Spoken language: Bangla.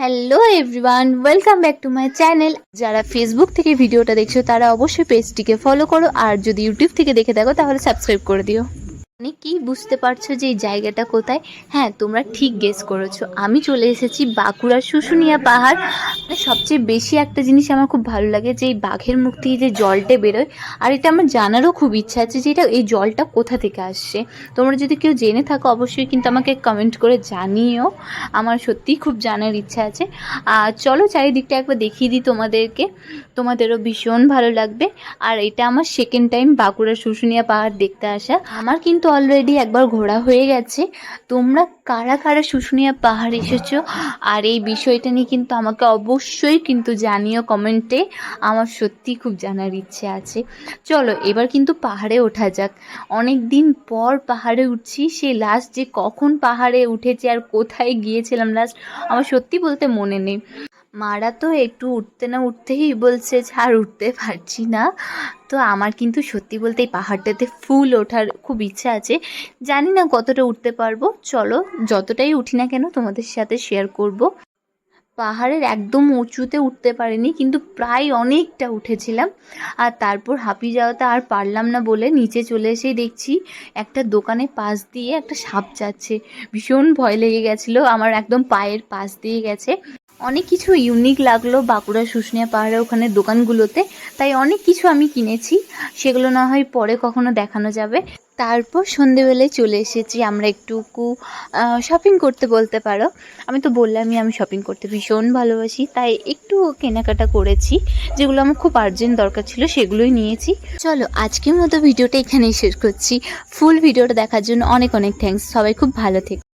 Hello everyone welcome back to my channel যারা ফেসবুক থেকে ভিডিওটা দেখছ, তারা অবশ্যই পেজটিকে ফলো করো, আর যদি ইউটিউব থেকে দেখে থাকো, তাহলে সাবস্ক্রাইব করে দিও। অনেকেই বুঝতে পারছ যে এই জায়গাটা কোথায়? হ্যাঁ তোমরা ঠিক গেস করেছ। আমি চলে এসেছি বাঁকুড়ার শুশুনিয়া পাহাড়। সবচেয়ে বেশি একটা জিনিস আমার খুব ভালো লাগে যে এই বাঘের মুখ থেকে যে জলটা বেরোয়। আর এটা আমার জানারও খুব ইচ্ছা আছে যে এটা, এই জলটা কোথা থেকে আসছে। তোমরা যদি কেউ জেনে থাকো, অবশ্যই কিন্তু আমাকে কমেন্ট করে জানিও। আমার সত্যিই খুব জানার ইচ্ছা আছে। আর চলো চারিদিকটা একবার দেখিয়ে দিই তোমাদেরকে। তোমাদেরও ভীষণ ভালো লাগবে। আর এটা আমার সেকেন্ড টাইম বাঁকুড়ার শুশুনিয়া পাহাড় দেখতে আসা। আমার কিন্তু অলরেডি একবার ঘোরা হয়ে গেছে। তোমরা কারা কারা শুশুনিয়া পাহাড় এসেছ? আর এই বিষয়টা নিয়ে কিন্তু আমাকে অবশ্যই কিন্তু জানিও কমেন্টে আমার সত্যি খুব জানার ইচ্ছে আছে। চলো, এবার কিন্তু পাহাড়ে ওঠা যাক। অনেক দিন পর পাহাড়ে উঠছি সেই লাস্ট যে কখন পাহাড়ে উঠেছি আর কোথায় গিয়েছিলাম লাস্ট আমার সত্যি বলতে মনে নেই। মারা তো একটু উঠতে না উঠতেই বলছে আর উঠতে পারছি না। তো আমার কিন্তু সত্যি বলতে এই পাহাড়টাতে ফুল ওঠার খুব ইচ্ছা আছে। জানি না কতটা উঠতে পারব। চলো, যতটাই উঠি না কেন তোমাদের সাথে শেয়ার করব। পাহাড়ের একদম উঁচুতে উঠতে পারিনি, কিন্তু প্রায় অনেকটা উঠেছিলাম। আর তারপর হাঁপিয়ে যাওয়াতে আর পারলাম না বলে নিচে চলে এসেই দেখছি একটা দোকানে পাশ দিয়ে একটা সাপ যাচ্ছে। ভীষণ ভয় লেগে গেছিল, আমার একদম পায়ের পাশ দিয়ে গেছে। অনেক কিছু ইউনিক লাগল বাঁকুড়া শুশুনিয়া পাহাড়ে ওখানে দোকানগুলোতে। তাই অনেক কিছু আমি কিনেছি। সেগুলো না হয় পরে কখনো দেখানো যাবে। তারপর সন্ধেবেলায় চলে এসেছি আমরা একটুকু শপিং করতে বলতে পারো। আমি তো বললামই আমি শপিং করতে ভীষণ ভালোবাসি। তাই একটু কেনাকাটা করেছি। যেগুলো আমার খুব আর্জেন্ট দরকার ছিল সেগুলোই নিয়েছি। চলো আজকের মতো ভিডিওটা এখানেই শেষ করছি। ফুল ভিডিওটা দেখার জন্য অনেক অনেক থ্যাঙ্কস সবাই খুব ভালো থেকে।